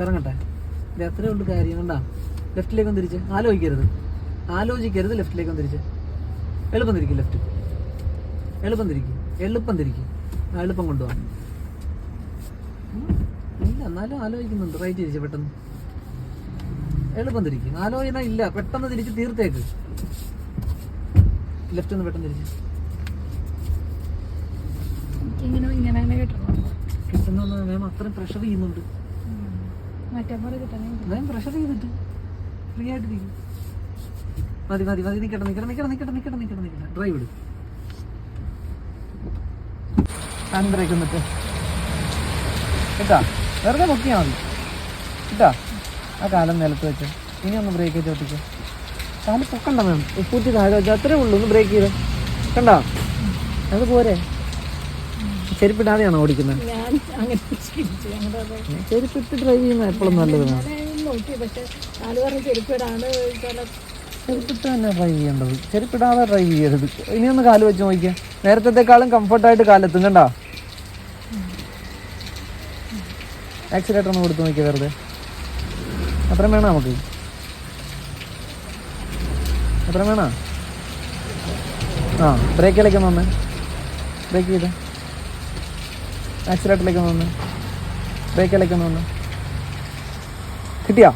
കറങ്ങട്ടെ. ഇത് അത്രേ ഉള്ളൂ കാര്യം കണ്ടാ? ലെഫ്റ്റിലേക്ക് തിരിച്ച്. ആലോചിക്കരുത്. ആലോചിക്കരുത് ലെഫ്റ്റിലേക്ക് തിരിച്ച്. എളുപ്പം തിരിക്കും ലെഫ്റ്റ് എളുപ്പം തിരിക്കും. എളുപ്പം തിരിക്കും. ആ എളുപ്പം കൊണ്ടുപോകാം ഇല്ല എന്നാലും ആലോചിക്കുന്നുണ്ട്. റൈറ്റ് തിരിച്ച് പെട്ടെന്ന്. എളുപ്പം തിരിക്കും. ആലോചന ഇല്ല. പെട്ടെന്ന് തിരിച്ച് തീർത്തേക്ക്. ലെഫ്റ്റ് ഒന്ന് പെട്ടെന്ന് തിരിച്ച്. കിട്ടുന്ന മാം അത്രയും പ്രഷർ ചെയ്യുന്നുണ്ട്. മാം പ്രഷർ ചെയ്തിട്ട് ഫ്രീ നിക്കട്ടെ ഡ്രൈവ് വെറുതെ പൊക്കിയാൽ മതി. കേട്ടാ ആ കാലം നിലത്ത് വെച്ച്. ഇനി ഒന്ന് ബ്രേക്ക് ചെയ്ത് ഒട്ടിക്കുക കാൽ പൊക്കണ്ട മാം. ഉപ്പൂറ്റി താഴെ വെച്ചാൽ അത്രേ ഉള്ളൂ. ഒന്ന് ബ്രേക്ക് ചെയ്ത്. കണ്ടോ? അത് പോരെ? ചെരുപ്പിടാതെയാണോ ഓടിക്കുന്നത്? ചെരുപ്പിട്ട് ഡ്രൈവ് ചെയ്യുന്ന എപ്പോഴും നല്ലതാണ് ചെരുപ്പിട്ട് തന്നെ ഡ്രൈവ് ചെയ്യേണ്ടത്. ചെരുപ്പിടാതെ ഡ്രൈവ് ചെയ്യരുത്. ഇനി ഒന്ന് കാൽ വെച്ച് നോക്കിയാൽ നേരത്തെക്കാളും കംഫർട്ടായിട്ട് കാലെത്തും കണ്ടാ? ആക്സിലേറ്റർ ഒന്ന് കൊടുത്ത് നോക്കിയാൽ വെറുതെ. അത്രയും വേണം നമുക്ക്? അത്രയും വേണോ? ആ ബ്രേക്കിലേക്ക് ഒന്ന് വന്നേ. ബ്രേക്ക് ചെയ്ത്. ആക്സിലേറ്ററിലേക്ക് ഒന്ന് ബ്രേക്കിലേക്ക് ഒന്ന് കിട്ടിയാ?